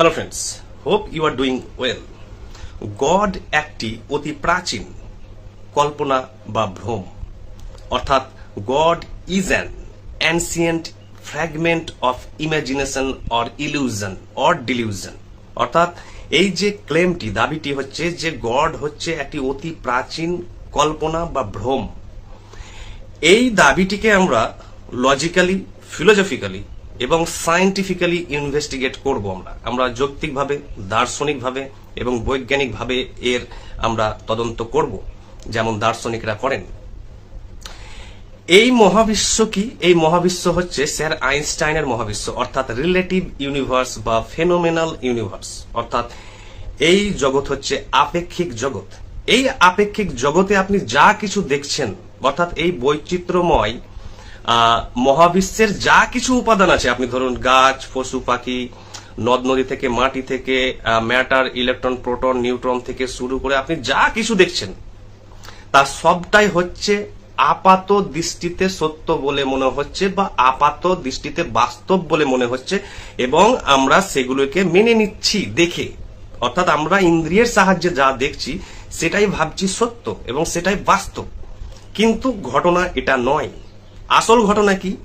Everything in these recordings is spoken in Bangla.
Hello friends hope you are doing well God একটি অতি প্রাচীন কল্পনা বা ভ্রম। অর্থাৎ God is an ancient fragment of imagination or illusion or delusion অর্থাৎ এই যে ক্লেমটি দাবিটি হচ্ছে যে গড হচ্ছে একটি অতি প্রাচীন কল্পনা বা ভ্রম। এই দাবিটিকে আমরা লজিক্যালি ফিলোজফিক্যালি এবং সায়েন্টিফিক্যালি ইনভেস্টিগেট করব আমরা। আমরা যৌক্তিকভাবে, দার্শনিকভাবে এবং বৈজ্ঞানিকভাবে এর আমরা তদন্ত করব, যেমন দার্শনিকরা করেন। এই মহাবিশ্ব কি? এই মহাবিশ্ব হচ্ছে স্যার আইনস্টাইনের মহাবিশ্ব, অর্থাৎ রিলেটিভ ইউনিভার্স বা ফেনোমেনাল ইউনিভার্স অর্থাৎ এই জগৎ হচ্ছে আপেক্ষিক জগৎ। এই আপেক্ষিক জগতে আপনি যা কিছু দেখছেন, অর্থাৎ এই বৈচিত্র্যময় মহাবিশ্বের যা কিছু উপাদান আছে, আপনি ধরুন গাছ, পশু, পাখি নদ নদী থেকে, মাটি থেকে ম্যাটার, ইলেকট্রন, প্রোটন, নিউট্রন থেকে শুরু করে আপনি যা কিছু দেখছেন, তা সবটাই হচ্ছে আপাত দৃষ্টিতে সত্য বলে মনে হচ্ছে বা আপাত দৃষ্টিতে বাস্তব বলে মনে হচ্ছে এবং আমরা সেগুলোকে মেনে নিচ্ছি, দেখে। অর্থাৎ আমরা ইন্দ্রিয়ের সাহায্যে যা দেখছি, সেটাই ভাবছি সত্য এবং সেটাই বাস্তব। কিন্তু ঘটনা এটা নয়। আসল ঘটনা কি?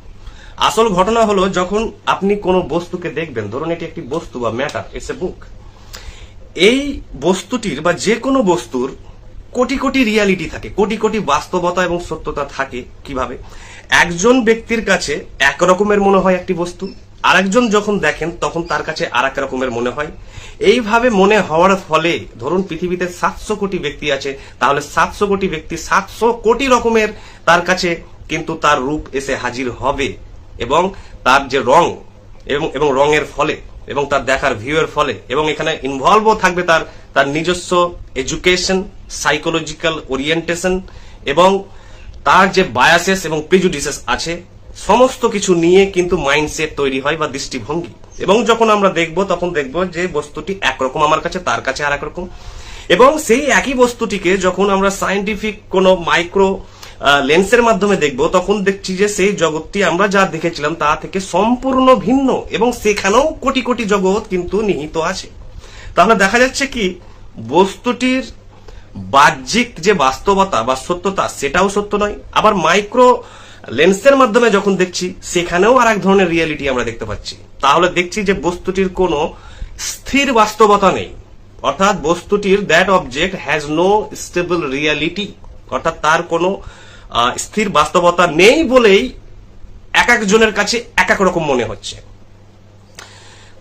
আসল ঘটনা হলো যখন আপনি কোনো বস্তুকে দেখবেন, ধরুন এটি একটি বস্তু বা ম্যাটার ইটস এ বুক এই বস্তুটির বা যে কোনো বস্তুর কোটি কোটি রিয়ালিটি থাকে, কোটি কোটি বাস্তবতা এবং সত্যতা থাকে কীভাবে? একজন ব্যক্তির কাছে এক রকমের মনে হয় একটি বস্তু, আরেকজন যখন দেখেন তখন তার কাছে আর এক রকমের মনে হয়। এইভাবে মনে হওয়ার ফলে, ধরুন পৃথিবীতে সাতশো কোটি ব্যক্তি আছে, তাহলে সাতশো কোটি ব্যক্তি সাতশো কোটি রকমের তার কাছে কিন্তু তার রূপ এসে হাজির হবে এবং তার যে রং এবং এবং রঙের ফলে এবং তার দেখার ভিউয়ের ফলে এবং এখানে ইনভলভও থাকবে তার তার নিজস্ব এডুকেশন সাইকোলজিক্যাল ওরিয়েন্টেশন এবং তার যে বায়াসেস এবং প্রিজুডিসেস আছে, সমস্ত কিছু নিয়ে কিন্তু মাইন্ডসেট তৈরি হয় বা দৃষ্টিভঙ্গি। এবং যখন আমরা দেখব, তখন দেখব যে বস্তুটি একরকম আমার কাছে, তার কাছে আর একরকম এবং সেই একই বস্তুটিকে যখন আমরা সায়েন্টিফিক কোনো মাইক্রো লেন্সের মাধ্যমে দেখব, তখন দেখছি যে সেই জগৎটি আমরা যা দেখেছিলাম তা থেকে সম্পূর্ণ ভিন্ন এবং সেখানেও কোটি কোটি জগৎ কিন্তু নিহিত আছে। তাহলে দেখা যাচ্ছে কি, বস্তুটির বাহ্যিক যে বাস্তবতা বা সত্যতা, সেটাও সত্য নয়। আবার মাইক্রো লেন্সের মাধ্যমে যখন দেখছি, সেখানেও আর এক ধরনের রিয়েলিটি আমরা দেখতে পাচ্ছি। তাহলে দেখছি যে বস্তুটির কোনো স্থির বাস্তবতা নেই। অর্থাৎ বস্তুটির that object has no stable reality অর্থাৎ তার কোনো স্থির বাস্তবতা নেই বলেই এক একজনের কাছে এক এক রকম মনে হচ্ছে।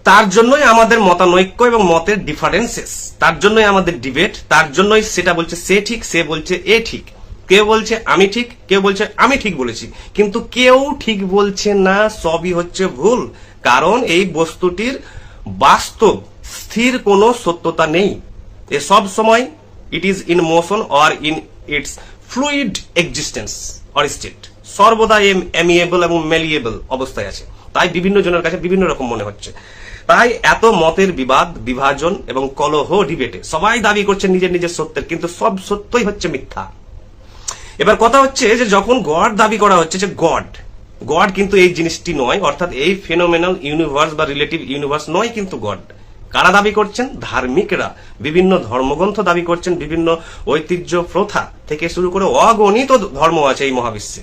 তার জন্যই আমাদের মতানৈক্য এবং মতের ডিফারেন্সেস তার জন্যই আমাদের ডিবেট তার জন্যই সেটা বলছে সে ঠিক, সে বলছে এ ঠিক। কেউ বলছে আমি ঠিক, কেউ বলছে আমি ঠিক বলেছি। কিন্তু কেউ ঠিক বলছে না, সবই হচ্ছে ভুল। কারণ এই বস্তুটির বাস্তব, স্থির কোনো সত্যতা নেই। এ সব সময় it is in motion or in its fluid existence or state সর্বদা এমিয়েবল এবং মেলিয়েবল অবস্থায় আছে। তাই বিভিন্ন জনের কাছে বিভিন্ন রকম মনে হচ্ছে। তাই এত মতের বিবাদ, বিভাজন এবং কলহ ডিবেটে সবাই দাবি করছে নিজের নিজের সত্যের, কিন্তু সব সত্যই হচ্ছে মিথ্যা। এবার কথা হচ্ছে যে যখন গড দাবি করা হচ্ছে যে গড গড কিন্তু এই জিনিসটি নয়, অর্থাৎ এই ফেনোমেনাল ইউনিভার্স বা রিলেটিভ ইউনিভার্স নয় কিন্তু গড। কারা দাবি করছেন? ধার্মিকরা। বিভিন্ন ধর্মগ্রন্থ দাবি করছেন, বিভিন্ন ঐতিহ্য প্রথা থেকে শুরু করে অগণিত ধর্ম আছে এই মহাবিশ্বে।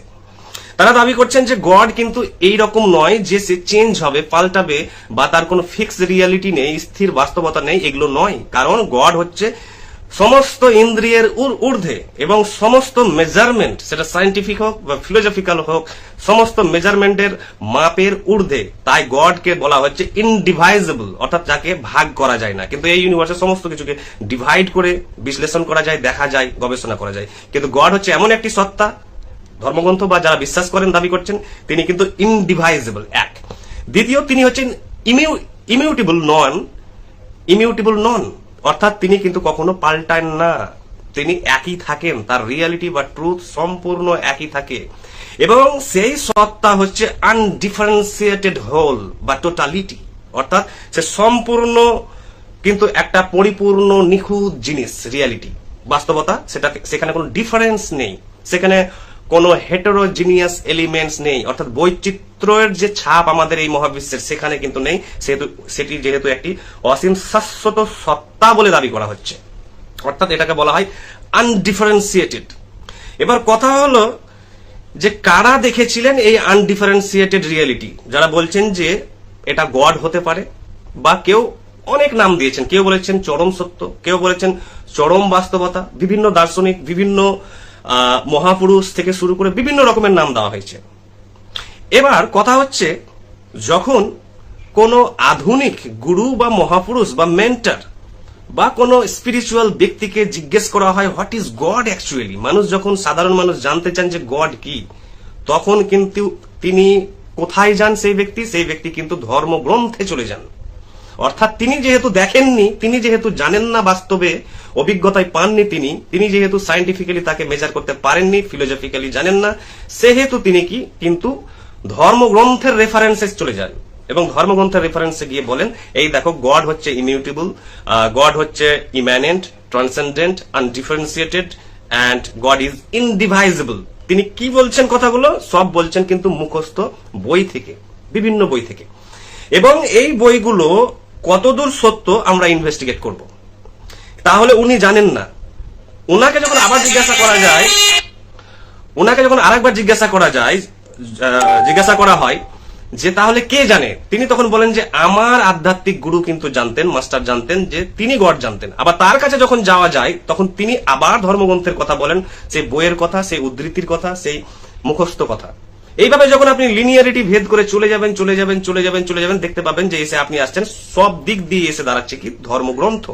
তারা দাবি করছেন যে গড কিন্তু এই রকম নয় যে সে চেঞ্জ হবে, পাল্টাবে, বা তার কোনো ফিক্স রিয়ালিটি নেই, স্থির বাস্তবতা নেই, এগুলো নয়। কারণ গড হচ্ছে সমস্ত ইন্দ্রিয়ের ঊর্ধ্বে এবং সমস্ত মেজারমেন্ট সেটা সায়েন্টিফিক হোক বা ফিলোজফিক্যাল হোক, সমস্ত মেজারমেন্টের মাপের ঊর্ধ্বে, তাই গডকে বলা হচ্ছে ইনডিভাইজেবল অর্থাৎ যাকে ভাগ করা যায় না। কিন্তু এই ইউনিভার্সের সমস্ত কিছুকে ডিভাইড করে বিশ্লেষণ করা যায়, দেখা যায়, গবেষণা করা যায়। কিন্তু গড হচ্ছে এমন একটি সত্তা, ধর্মগ্রন্থ বা যারা বিশ্বাস করেন, দাবি করছেন, তিনি কিন্তু ইনডিভাইজেবল এক। দ্বিতীয় তিনি হচ্ছেন ইমিউ ইমিউটেবল নন ইমিউটেবল নন অর্থাৎ তিনি কিন্তু কখনো পাল্টান না। তিনি একই থাকেন, তার রিয়ালিটি বা ট্রুথ সম্পূর্ণ একই থাকে। এবং সেই সত্তা হচ্ছে আনডিফারেন্সিয়েটেড হোল বা টোটালিটি অর্থাৎ সে সম্পূর্ণ কিন্তু একটা পরিপূর্ণ নিখুঁত জিনিস রিয়ালিটি বাস্তবতা সেটা সেখানে কোনো ডিফারেন্স নেই। সেখানে কোনো হেটেরোজিনিয়াস এলিমেন্টস নেই। অর্থাৎ বৈচিত্র্যের যে ছাপ আমাদের এই মহাবিশ্বের সেখানে কিন্তু নেই। সেহেতু সেটি যেহেতু একটি অসীম শাশ্বত সত্তা বলে দাবি করা হচ্ছে। অর্থাৎ এটাকে বলা হয় আনডিফারেন্সিয়েটেড এবার কথা হলো যে কারা দেখেছিলেন এই আনডিফারেন্সিয়েটেড রিয়েলিটি যারা বলছেন যে এটা গড হতে পারে বা কেউ অনেক নাম দিয়েছেন। কেউ বলেছেন চরম সত্য, কেউ বলেছেন চরম বাস্তবতা, বিভিন্ন দার্শনিক, বিভিন্ন মহাপুরুষ থেকে শুরু করে বিভিন্ন রকমের নাম দেওয়া হয়েছে। এবার কথা হচ্ছে, যখন কোনো আধুনিক গুরু বা মহাপুরুষ বা মেন্টার বা কোনো স্পিরিচুয়াল ব্যক্তিকে জিজ্ঞেস করা হয় হোয়াট ইজ গড অ্যাকচুয়ালি মানুষ যখন সাধারণ মানুষ জানতে চান যে গড কি, তখন কিন্তু তিনি কোথায় যান সেই ব্যক্তি? সেই ব্যক্তি কিন্তু ধর্মগ্রন্থে চলে যান। অর্থাৎ তিনি যেহেতু দেখেননি, তিনি যেহেতু জানেন না বাস্তবে, অভিজ্ঞতায় পাননি তিনি তিনি যেহেতু সাইন্টিফিক্যালি তাকে মেজার করতে পারেননি ফিলোজফিক্যালি জানেন না, সেহেতু তিনি কি? কিন্তু ধর্মগ্রন্থের রেফারেন্সে চলে যান। এবং ধর্মগ্রন্থের রেফারেন্সে গিয়ে বলেন, এই দেখো গড হচ্ছে ইমিউটেবল গড হচ্ছে immanent transcendent undifferentiated and God is indivisible তিনি কি বলছেন কথাগুলো? সব বলছেন কিন্তু মুখস্থ বই থেকে, বিভিন্ন বই থেকে। এবং এই বইগুলো কতদূর সত্য আমরা ইনভেস্টিগেট করব? তাহলে উনি জানেন না। ওনাকে যখন আবার জিজ্ঞাসা করা যায় ওনাকে যখন আরেকবার জিজ্ঞাসা করা যায় জিজ্ঞাসা করা হয় যে তাহলে কে জানে? তিনি তখন বলেন যে আমার আধ্যাত্মিক গুরু কিন্তু জানতেন, মাস্টার জানতেন যে তিনি গড জানতেন। আবার তার কাছে যখন যাওয়া যায়, তখন তিনি আবার ধর্মগ্রন্থের কথা বলেন সেই বইয়ের কথা সেই উদ্ধৃতির কথা, সেই মুখস্থ কথা। এইভাবে যখন আপনি লিনিয়ারিটি ভেদ করে চলে যাবেন চলে যাবেন চলে যাবেন চলে যাবেন, দেখতে পাবেন যে এসে আপনি আসছেন। সব দিক দিয়ে এসে দাঁড়াচ্ছে কি? ধর্মগ্রন্থ।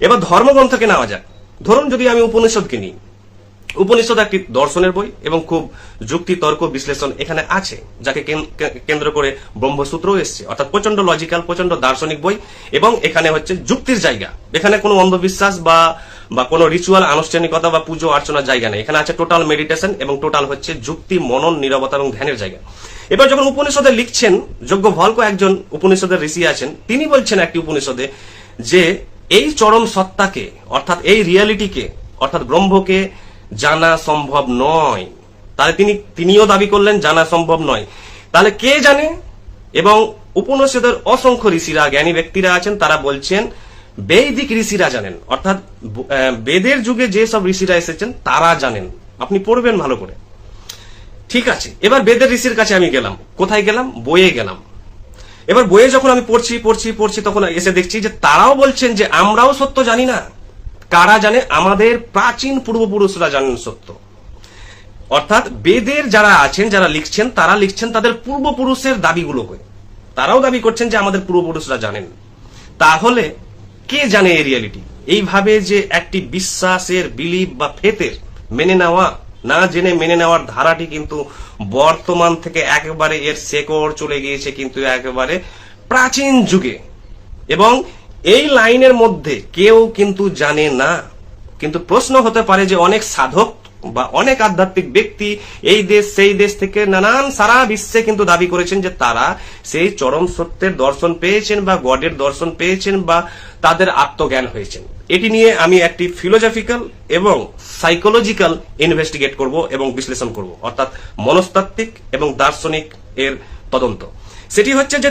এবার ধর্মগ্রন্থকে নেওয়া যাক। ধরুন যদি আমি উপনিষদকে নিই। উপনিষদ একটি দর্শনের বই এবং খুব যুক্তি তর্ক বিশ্লেষণ এখানে আছে, যাকে কেন- কেন্দ্র করে ব্রহ্মসূত্র এসছে। অর্থাৎ প্রচণ্ড লজিক্যাল প্রচণ্ড দার্শনিক বই এবং এখানে হচ্ছে যুক্তির জায়গা। এখানে কোনো অন্ধবিশ্বাস বা বা কোনো রিচুয়াল আনুষ্ঠানিকতা বা পুজো, অর্চনার জায়গা নেই। এখানে আছে টোটাল মেডিটেশন এবং টোটাল হচ্ছে যুক্তি, মনন, নীরবতা এবং ধ্যানের জায়গা। এবার যখন উপনিষদে লিখছেন, যোগ্য ভল্ক একজন উপনিষদের ঋষি আছেন, তিনি বলছেন একটি উপনিষদে যে, এই চরম সত্তাকে, অর্থাৎ এই রিয়ালিটিকে অর্থাৎ ব্রহ্মকে জানা সম্ভব নয়। তাহলে তিনি, তিনিও দাবি করলেন জানা সম্ভব নয়। তাহলে কে জানে? এবং উপনিষদের অসংখ্য ঋষিরা, জ্ঞানী ব্যক্তিরা আছেন, তারা বলছেন, বৈদিক ঋষিরা জানেন। অর্থাৎ বেদের যুগে যে সব ঋষিরা এসেছেন, তারা জানেন। আপনি পড়বেন ভালো করে। ঠিক আছে, এবার বেদের ঋষির কাছে আমি গেলাম। কোথায় গেলাম? বইয়ে গেলাম। এবার বইয়ে যখন আমি পড়ছি পড়ছি পড়ছি, তখন এসে দেখছি যে তারাও বলছেন যে আমরাও সত্য জানি না। কারা জানে? আমাদের প্রাচীন পূর্বপুরুষরা জানেন সত্য। অর্থাৎ বেদের যারা আছেন, যারা লিখছেন, তারা লিখছেন তাদের পূর্বপুরুষের দাবিগুলোকে তারাও দাবি করছেন যে আমাদের পূর্বপুরুষরা জানেন। তাহলে কে জানে এই রিয়ালিটি? এইভাবে যে একটি বিশ্বাসের বিলিভ বা ফেতের মেনে নেওয়া, না জেনে মেনে নেওয়ার ধারাটি কিন্তু বর্তমান থেকে একেবারে এর শেকড় চলে গিয়েছে কিন্তু একেবারে প্রাচীন যুগে। এবং এই লাইনের মধ্যে কেউ কিন্তু জানে না। কিন্তু প্রশ্ন হতে পারে যে অনেক সাধক বা অনেক আধ্যাত্মিক ব্যক্তি এই দেশ, সেই দেশ থেকে নানান সারা বিশ্বে কিন্তু দাবি করেছেন যে তারা সেই চরম সত্যের দর্শন পেয়েছেন বা গডের দর্শন পেয়েছেন বা তাদের আত্মজ্ঞান হয়েছেন। এটি নিয়ে আমি একটি ফিলোজফিক্যাল এবং সাইকোলজিক্যাল ইনভেস্টিগেট করব এবং বিশ্লেষণ করব, অর্থাৎ মনস্তাত্ত্বিক এবং দার্শনিক এর তদন্ত। সেটি হচ্ছে যে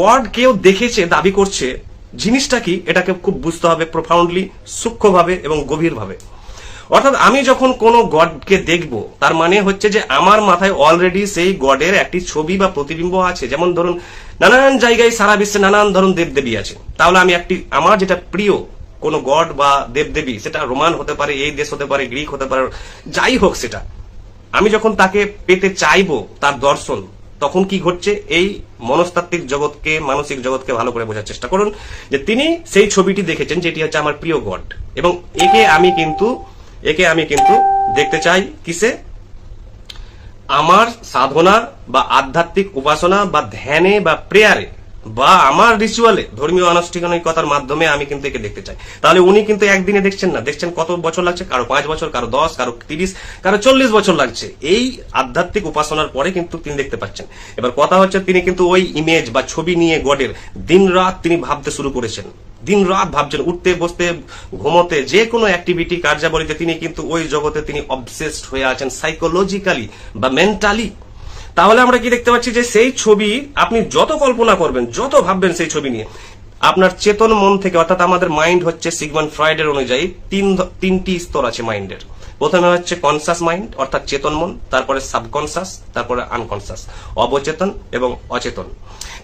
গড কেউ দেখেছে, দাবি করছে জিনিসটা কি? এটাকে খুব বুঝতে হবে প্রফাউন্ডলি সূক্ষ্মভাবে এবং গভীরভাবে। অর্থাৎ আমি যখন কোনো গডকে দেখব, তার মানে হচ্ছে যে আমার মাথায় অলরেডি সেই গডের একটি ছবি বা প্রতিবিম্ব আছে। যেমন ধরুন, নানান জায়গায় সারা বিশ্বে নানান ধরুন দেবদেবী আছে। তাহলে আমি একটি, আমার যেটা প্রিয় কোনো গড বা দেবদেবী, সেটা রোমান হতে পারে, এই দেশ হতে পারে, গ্রিক হতে পারে, যাই হোক সেটা। আমি যখন তাকে পেতে চাইব, তার দর্শন তখন কি ঘটছে? এই মনস্তাত্ত্বিক জগৎকে, মানসিক জগৎকে ভালো করে বোঝার চেষ্টা করুন যে তিনি সেই ছবিটি দেখেছেন যেটি হচ্ছে আমার প্রিয় গড। এবং একে আমি কিন্তু, একে আমি কিন্তু দেখতে চাই কিসে? আমার সাধনা বা আধ্যাত্মিক উপাসনা বা ধ্যানে বা প্রেয়ারে। বা আমার রিচুয়ালে ধর্মীয় আনুষ্ঠানিকতার মাধ্যমে আমি কিন্তু একে দেখতে চাই। তাহলে উনি কিন্তু একদিনে দেখছেন না। দেখছেন কত বছর লাগছে? কারও পাঁচ বছর, কারও দশ, কারও তিরিশ, কারও চল্লিশ বছর লাগছে। এই আধ্যাত্মিক উপাসনার পরে কিন্তু তিনি দেখতে পাচ্ছেন। এবার কথা হচ্ছে, তিনি কিন্তু ওই ইমেজ বা ছবি নিয়ে গডের দিন রাত তিনি ভাবতে শুরু করেছেন। দিন রাত ভাবছেন, উঠতে, বসতে, ঘুমোতে, যে কোনো অ্যাক্টিভিটি কার্যাবলীতে তিনি কিন্তু ওই জগতে তিনি অবসেসড হয়ে আছেন সাইকোলজিক্যালি বা মেন্টালি তাহলে আমরা কি দেখতে পাচ্ছি যে সেই ছবি আপনি যত কল্পনা করবেন, যত ভাববেন সেই ছবি নিয়ে, আপনার চেতন মন থেকে, অর্থাৎ আমাদের মাইন্ড হচ্ছে সিগমান ফ্রাইডের অনুযায়ী তিন তিনটি স্তর আছে মাইন্ডের প্রথমে হচ্ছে কনসাস মাইন্ড অর্থাৎ চেতন মন, তারপরে সাবকনসাস তারপরে আনকনসাস অবচেতন এবং অচেতন।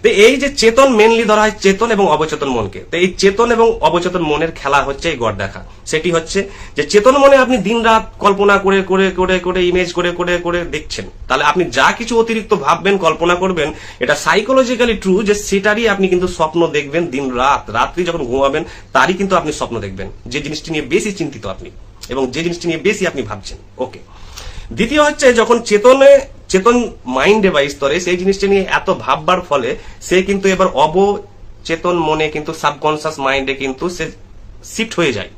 তো এই যে চেতন মেনলি ধরা হয় চেতন এবং অবচেতন মনকে। তো এই চেতন এবং অবচেতন মনের খেলা হচ্ছে এই গড় দেখা। সেটি হচ্ছে যে চেতন মনে আপনি দিন রাত কল্পনা করে করে করে করে ইমেজ করে করে করে দেখছেন। তাহলে আপনি যা কিছু অতিরিক্ত ভাববেন, কল্পনা করবেন, এটা সাইকোলজিক্যালি ট্রু যে সেটারই আপনি কিন্তু স্বপ্ন দেখবেন দিন রাত রাত্রি যখন ঘুমাবেন, তারই কিন্তু আপনি স্বপ্ন দেখবেন। যে জিনিসটি নিয়ে বেশি চিন্তিত আপনি। এবং যে জিনিসটি নিয়ে বেশি আপনি ভাবছেন। ওকে। দ্বিতীয় হচ্ছে যখন চেতনে, চেতন মাইন্ডে বা স্তরে সেই জিনিসটা নিয়ে এত ভাববার ফলে সে কিন্তু এবার অবচেতন মনে কিন্তু সাবকনসিয়াস মাইন্ডে কিন্তু সে শিফট হয়ে যায়।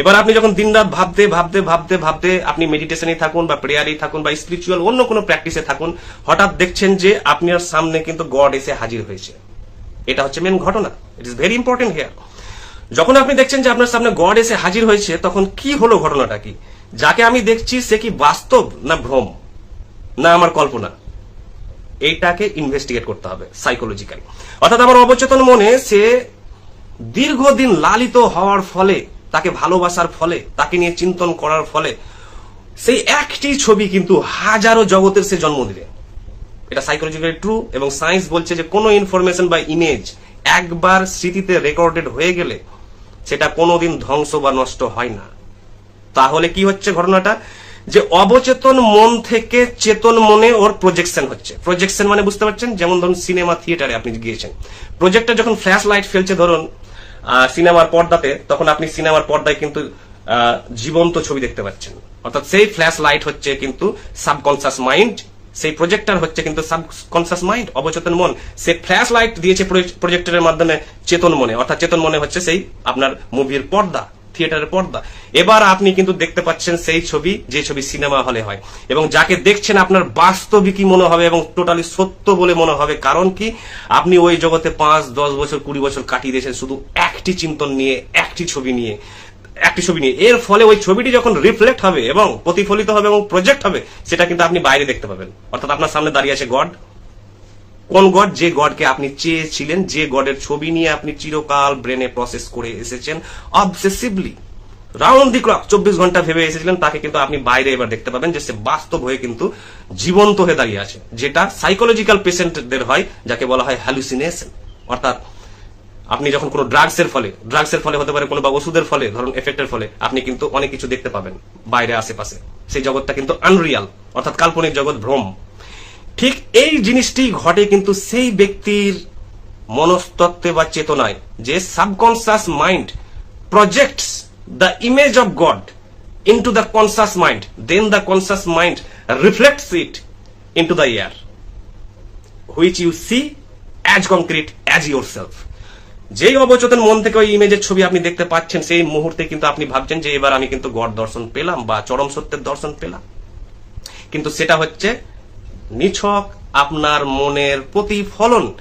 এবার আপনি যখন দিনরাত ভাবতে ভাবতে ভাবতে ভাবতে আপনি মেডিটেশনে থাকুন বা প্রেয়ারেই থাকুন বা স্পিরিচুয়াল অন্য কোনো প্র্যাকটিসে থাকুন, হঠাৎ দেখছেন যে আপনার সামনে কিন্তু গড এসে হাজির হয়েছে। এটা হচ্ছে মেন ঘটনা। It is very important here যখন আপনি দেখছেন যে আপনার সামনে গড এসে হাজির হয়েছে, তখন কি হলো ঘটনাটা কি? যাকে আমি দেখছি, সে কি বাস্তব না ভ্রম? না আমার কল্পনা? এইটাকে ইনভেস্টিগেট করতে হবে সাইকোলজিক্যালি অর্থাৎ আমার অবচেতন মনে, সে দীর্ঘদিন লালিত হওয়ার ফলে, তাকে ভালোবাসার ফলে, তাকে নিয়ে চিন্তন করার ফলে, সেই একটি ছবি কিন্তু হাজারো জগতের সে জন্ম দিবে। এটা সাইকোলজিক্যালি ট্রু এবং সায়েন্স বলছে যে কোনো ইনফরমেশন বা ইমেজ একবার স্মৃতিতে রেকর্ডেড হয়ে গেলে সেটা কোনোদিন ধ্বংস বা নষ্ট হয় না। তাহলে কি হচ্ছে ঘটনাটা? যে অবচেতন মন থেকে চেতন মনে ওর প্রজেকশন হচ্ছে। প্রজেকশন মানে বুঝতে পারছেন? যেমন ধরুন সিনেমা থিয়েটারে আপনি গিয়েছেন। প্রজেক্টর যখন ফ্ল্যাশ লাইট ফেলছে ধরুন সিনেমার পর্দাতে, তখন আপনি সিনেমার পর্দায় কিন্তু জীবন্ত ছবি দেখতে পাচ্ছেন। অর্থাৎ সেই ফ্ল্যাশ লাইট হচ্ছে কিন্তু সাবকনসিয়াস মাইন্ড সেই প্রজেক্টর হচ্ছে কিন্তু সাবকনসিয়াস মাইন্ড অবচেতন মন। সে ফ্ল্যাশ লাইট দিয়েছে প্রজেক্টরের মাধ্যমে চেতন মনে। অর্থাৎ চেতন মনে হচ্ছে সেই আপনার মুভির পর্দা থিয়েটারের পর্দা। এবার আপনি কিন্তু দেখতে পাচ্ছেন সেই ছবি, যে ছবি সিনেমা হলে হয়। এবং যাকে দেখছেন আপনার বাস্তবিকই মনে হবে এবং টোটালি সত্য বলে মনে হবে। কারণ কি? আপনি ওই জগতে পাঁচ, দশ বছর, কুড়ি বছর কাটিয়ে দিয়েছেন শুধু একটি চিন্তন নিয়ে, একটি ছবি নিয়ে। একটি ছবি নিয়ে। এর ফলে ওই ছবিটি যখন রিফ্লেক্ট হবে এবং প্রতিফলিত হবে এবং প্রজেক্ট হবে, সেটা কিন্তু আপনি বাইরে দেখতে পাবেন। অর্থাৎ আপনার সামনে দাঁড়িয়ে আছে গড কোন গড যে গডকে আপনি চেয়েছিলেন, যে গডের ছবি নিয়ে আপনি চিরকাল ব্রেনে প্রসেস করে এসেছেন। অবসেসিভলি রাউন্ড দি ক্লক চব্বিশ ঘণ্টা ভেবে এসেছিলেন, তাকে কিন্তু আপনি বাইরে এবার দেখতে পাবেন যে সে বাস্তব হয়ে কিন্তু জীবন্ত হয়ে দাঁড়িয়ে আছে। যেটা সাইকোলজিক্যাল পেশেন্টদের হয়, যাকে বলা হয় হ্যালুসিনেশন অর্থাৎ আপনি যখন কোনো ড্রাগসের ফলে ড্রাগসের ফলে হতে পারে কোনো বা ওষুধের ফলে, ধরুন এফেক্টের ফলে, আপনি কিন্তু অনেক কিছু দেখতে পাবেন বাইরে, আশেপাশে। সেই জগৎটা কিন্তু আনরিয়াল অর্থাৎ কাল্পনিক জগৎ ভ্রম। ঠিক এই জিনিসটি ঘটে কিন্তু সেই ব্যক্তির মনস্তত্ত্বে বা চেতনায়, যে subconscious mind projects the image of God into the conscious mind then the conscious mind reflects it into the ear which you see as concrete as your self যেই অবচেতন মন থেকে ওই ইমেজের ছবি আপনি দেখতে পাচ্ছেন, সেই মুহূর্তে কিন্তু আপনি ভাবছেন যে এবার আমি কিন্তু গড দর্শন পেলাম বা চরম সত্যের দর্শন পেলাম। কিন্তু সেটা হচ্ছে নিছক আপনার মনের প্রতিফলন।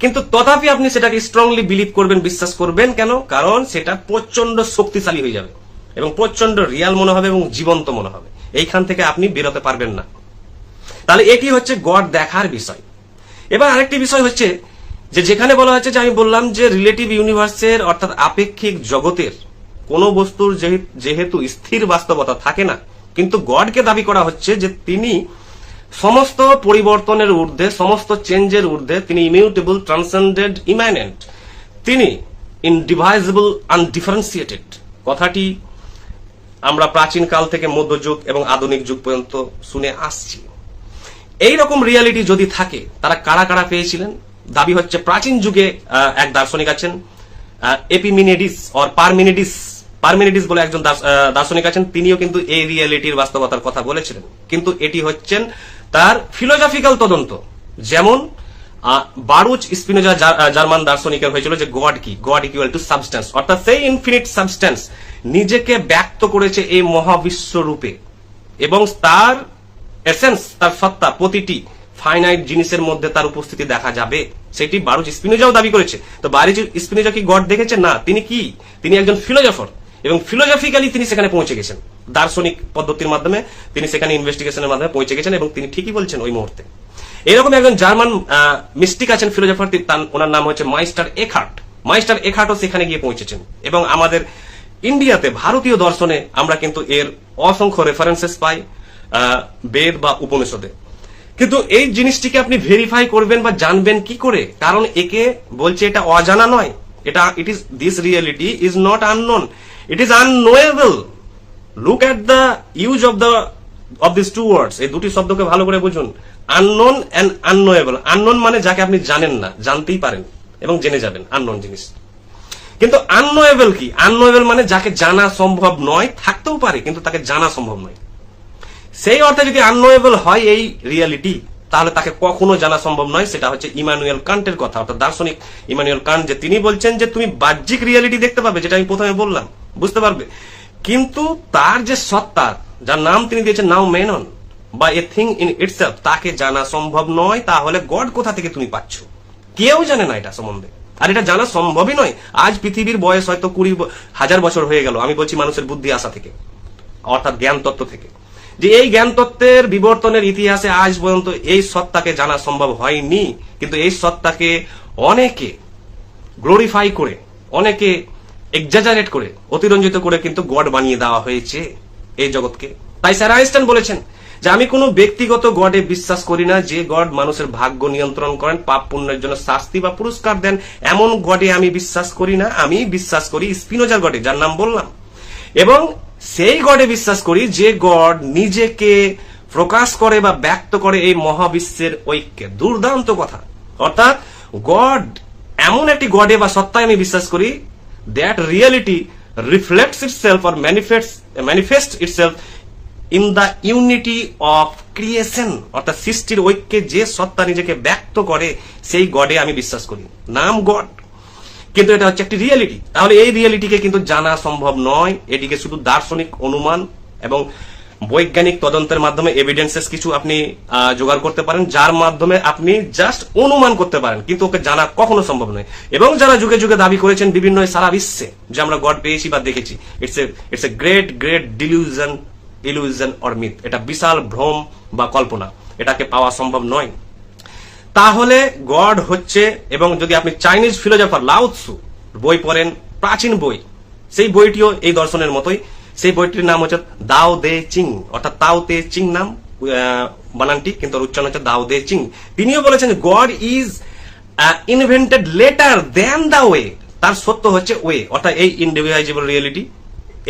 কিন্তু তথাপি আপনি সেটাকে স্ট্রংলি বিলিভ করবেন, বিশ্বাস করবেন কেন? কারণ সেটা প্রচণ্ড শক্তিশালী হয়ে যাবে এবং প্রচণ্ড রিয়াল মনে হবে এবং জীবন্ত মনে হবে। এইখান থেকে আপনি বেরোতে পারবেন না। তাহলে এটি হচ্ছে গড দেখার বিষয়। এবার আরেকটি বিষয় হচ্ছে যে যেখানে বলা হয়েছে যে আমি বললাম যে রিলেটিভ ইউনিভার্সের অর্থাৎ আপেক্ষিক জগতের কোন বস্তুর যেহে- যেহেতু স্থির বাস্তবতা থাকে না, কিন্তু গডকে দাবি করা হচ্ছে যে তিনি সমস্ত পরিবর্তনের ঊর্ধ্বে, সমস্ত চেঞ্জের ঊর্ধ্বে তিনি ইমিউটেবল ট্রান্সেন্ডেড ইম্যানেন্ট তিনি ইনডিভাইজেবল আনডিফারেন্সিয়েটেড কথাটি আমরা প্রাচীন কাল থেকে মধ্যযুগ এবং আধুনিক যুগ পর্যন্ত শুনে আসছি। এই রকম রিয়ালিটি যদি থাকে, তারা কারা কারা পেয়েছিলেন? দাবি হচ্ছে প্রাচীন যুগে এক দার্শনিক আছেন এপিমিনেডিস অর পারমিনেডিস পারমিনেডিস বলে একজন দার্শনিক আছেন, তিনিও কিন্তু এই রিয়ালিটির বাস্তবতার কথা বলেছিলেন। কিন্তু এটি হচ্ছেন তার ফিলোজফিক্যাল তদন্ত। যেমন বারুচ স্পিনোজা জার্মান দার্শনিকের হয়েছিল যে গড কি গড ইকুয়াল টু সাবস্ট্যান্স অর্থাৎ সেই ইনফিনিট সাবস্ট্যান্স নিজেকে ব্যক্ত করেছে এই মহাবিশ্ব রূপে। এবং তার এসেন্স তার সত্তা, প্রতিটি ফাইনাইট জিনিসের মধ্যে তার উপস্থিতি দেখা যাবে। সেটি বারুচ স্পিনোজাও দাবি করেছে। তো বারুচ স্পিনোজা কি গড দেখেছে না, তিনি কি? তিনি একজন ফিলোজফার। এবং ফিলোজফিক্যালি তিনি সেখানে পৌঁছে গেছেন। দার্শনিক পদ্ধতির মাধ্যমে তিনি সেখানে ইনভেস্টিগেশনের মাধ্যমে পৌঁছে গেছেন এবং তিনি ঠিকই বলছেন ওই মুহূর্তে। এরকম একজন জার্মান মিস্টিক আছেন ফিলোজফার। তার ওনার নাম হচ্ছে মাইস্টার এখার্ট। মাইস্টার এখার্টও সেখানে গিয়ে পৌঁছেছেন। এবং আমাদের ইন্ডিয়াতে ভারতীয় দর্শনে আমরা কিন্তু এর অসংখ্য রেফারেন্সেস পাই বেদ বা উপনিষদে। কিন্তু এই জিনিসটিকে আপনি ভেরিফাই করবেন বা জানবেন কি করে? কারণ একে বলছে এটা অজানা নয়। এটা it is this reality is not unknown it is unknowable look at the use of the of this two words এই দুটি শব্দকে ভালো করে বুঝুন। আননোন অ্যান্ড আননোয়েবল আননোন মানে যাকে আপনি জানেন না, জানতেই পারেন এবং জেনে যাবেন আননোন জিনিস। কিন্তু আননোয়েবল কি? আননোয়েবল মানে যাকে জানা সম্ভব নয়, থাকতেও পারে, কিন্তু তাকে জানা সম্ভব নয়। সেই অর্থে যদি আননোয়েবল হয় এই রিয়ালিটি তাহলে তাকে কখনো জানা সম্ভব নয়, সেটা হচ্ছে ইমানুয়েল কান্টের কথা। অর্থাৎ দার্শনিক ইমানুয়েল কান্ট যে তিনি বলছেন যে তুমি বাহ্যিক রিয়ালিটি দেখতে পাবে, যেটা আমি প্রথমে বললাম। বুঝতে পারবে? কিন্তু তার যে সত্তা, যার নাম তিনি দিয়েছেন নাও মেনন, বা এ থিং ইন ইটসেলফ, তাকে জানা সম্ভব নয়, তাহলে গড কোথা থেকে তুমি পাচ্ছ? কেউ জানে না এটা সম্বন্ধে। আর এটা জানা সম্ভবই নয়। আজ পৃথিবীর বয়স হয়তো কুড়ি হাজার বছর হয়ে গেল, আমি বলছি মানুষের বুদ্ধি আসা থেকে, অর্থাৎ জ্ঞান তত্ত্ব থেকে। যে এই জ্ঞান তত্ত্বের বিবর্তনের ইতিহাসে আজ পর্যন্ত এই সত্তাকে জানা সম্ভব হয়নি। কিন্তু এই সত্তাকে অনেকে গ্লোরিফাই করে, অনেকে এক্সাজারেট করে, অতিরঞ্জিত করে কিন্তু গড বানিয়ে দেওয়া হয়েছে এই জগৎকে। তাই স্যার আইনস্টাইন বলেছেন যে আমি কোনো ব্যক্তিগত গডে বিশ্বাস করি না যে গড মানুষের ভাগ্য নিয়ন্ত্রণ করেন, পাপ পুণ্যের জন্য শাস্তি বা পুরস্কার দেন। এমন গডে আমি বিশ্বাস করি না, আমি বিশ্বাস করি স্পিনোজার গডে, যার নাম বললাম। এবং সেই গডে বিশ্বাস করি যে গড নিজেকে প্রকাশ করে বা ব্যক্ত করে এই মহাবিশ্বের ঐক্যে। দুর্দান্ত কথা। অর্থাৎ গড এমন একটি গডে বা সত্তায় আমি বিশ্বাস করি that reality reflects itself or manifest manifest itself in the unity of creation অর্থাৎ সৃষ্টির ঐক্যে যে সত্তা নিজেকে ব্যক্ত করে, সেই গডে আমি বিশ্বাস করি। নাম গড। কিন্তু এটা হচ্ছে একটি রিয়েলিটি তাহলে এই রিয়েলিটিকে কিন্তু জানা সম্ভব নয়। এটিকে শুধু দার্শনিক অনুমান এবং বৈজ্ঞানিক তদন্তের মাধ্যমে এভিডেন্সেস কিছু আপনি জোগাড় করতে পারেন, যার মাধ্যমে আপনি জাস্ট অনুমান করতে পারেন। কিন্তু ওকে জানা কখনো সম্ভব নয়। এবং যারা যুগে যুগে দাবি করেছেন বিভিন্ন সারা বিশ্বে, যে আমরা গড পেয়েছি বা দেখেছি it's a it's a great great delusion illusion or myth এটা বিশাল ভ্রম বা কল্পনা। এটাকে পাওয়া সম্ভব নয়। তাহলে গড হচ্ছে এবং যদি আপনি চাইনিজ ফিলোজফার লাউৎসু বই পড়েন, প্রাচীন বই, সেই বইটিও এই দর্শনের মতোই। সেই বইটির নাম হচ্ছে দাও দে চিং, অর্থাৎ তাও তে চিং নাম বানানটি, কিন্তু উচ্চারণ হচ্ছে দাও দে চিং। তিনিও বলেছেন, God is invented later than the way তার সত্য হচ্ছে ওয়ে অর্থাৎ এই ইনডিভিজুয়াল রিয়েলিটি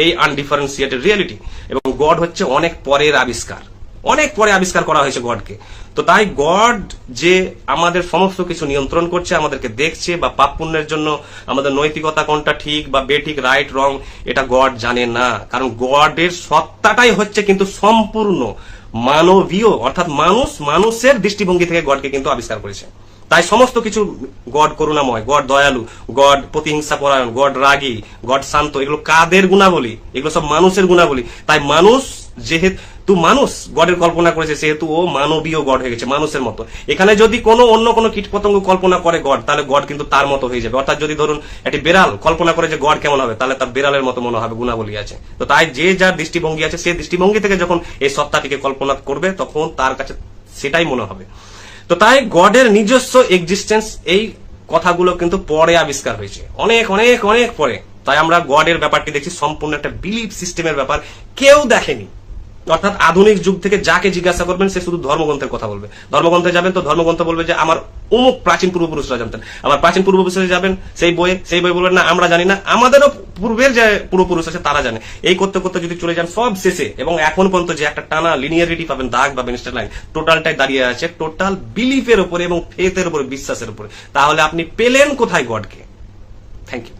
এই আনডিফারেন্সিয়েটেড রিয়েলিটি এবং গড হচ্ছে অনেক পরের আবিষ্কার। অনেক পরে আবিষ্কার করা হয়েছে গডকে। তো তাই গড যে আমাদের সমস্ত কিছু নিয়ন্ত্রণ করছে, আমাদেরকে দেখছে বা পাপ পুণ্যের জন্য আমাদের নৈতিকতা কোনটা ঠিক বা বেঠিক রাইট রং এটা গড জানে না। কারণ গডের সত্তাটাই হচ্ছে কিন্তু সম্পূর্ণ মানবীয়, অর্থাৎ মানুষ, মানুষের দৃষ্টিভঙ্গি থেকে গডকে কিন্তু আবিষ্কার করেছে। তাই সমস্ত কিছু গড করুণাময়, গড দয়ালু, গড প্রতিহিংসা পরায়ণ, গড রাগী, গড শান্ত, এগুলো কাদের গুণাবলী? এগুলো সব মানুষের গুণাবলী। তাই মানুষ যেহেতু মানুষ গডের কল্পনা করেছে, সেহেতু ও মানবীয় গড হয়ে গেছে, মানুষের মতো। এখানে যদি কোনো অন্য কোনো কীট পতঙ্গ কল্পনা করে গড, তাহলে গড কিন্তু তার মতো হয়ে যাবে। অর্থাৎ যদি ধরুন একটি বেড়াল কল্পনা করে যে গড কেমন হবে, তাহলে তার বেড়ালের মতো মনে হবে, গুণাবলী আছে। তো তাই যে যার দৃষ্টিভঙ্গি আছে সেই দৃষ্টিভঙ্গি থেকে যখন এই সত্তাটিকে কল্পনা করবে, তখন তার কাছে সেটাই মনে হবে। তো তাই গডের নিজস্ব এক্সিস্টেন্স এই কথাগুলো কিন্তু পরে আবিষ্কার হয়েছে। অনেক অনেক অনেক পরে। তাই আমরা গডের ব্যাপারটি দেখছি, সম্পূর্ণ একটা বিলিফ সিস্টেমের ব্যাপার। কেউ দেখেনি। অর্থাৎ আধুনিক যুগ থেকে যাকে জিজ্ঞাসা করবেন, সে শুধু ধর্মগ্রন্থের কথা বলবে। ধর্মগ্রন্থে যাবেন তো ধর্মগ্রন্থ বলবে যে, আমার অমুক প্রাচীন পূর্বপুরুষরা জানতেন। আমার প্রাচীন পূর্বপুরুষরা যাবেন, সেই বইয়ে, সেই বই বলবেন, না, আমরা জানি না। আমাদেরও পূর্বের যে পূর্বপুরুষ আছে, তারা জানে। এই করতে করতে যদি চলে যান সব শেষে, এবং এখন পর্যন্ত যে একটা টানা লিনিয়ারিটি পাবেন, দাগ বা স্টার লাইন টোটালটাই দাঁড়িয়ে আছে টোটাল বিলিফের উপরে এবং ফেথের উপরে, বিশ্বাসের উপরে। তাহলে আপনি পেলেন কোথায় গডকে? Thank you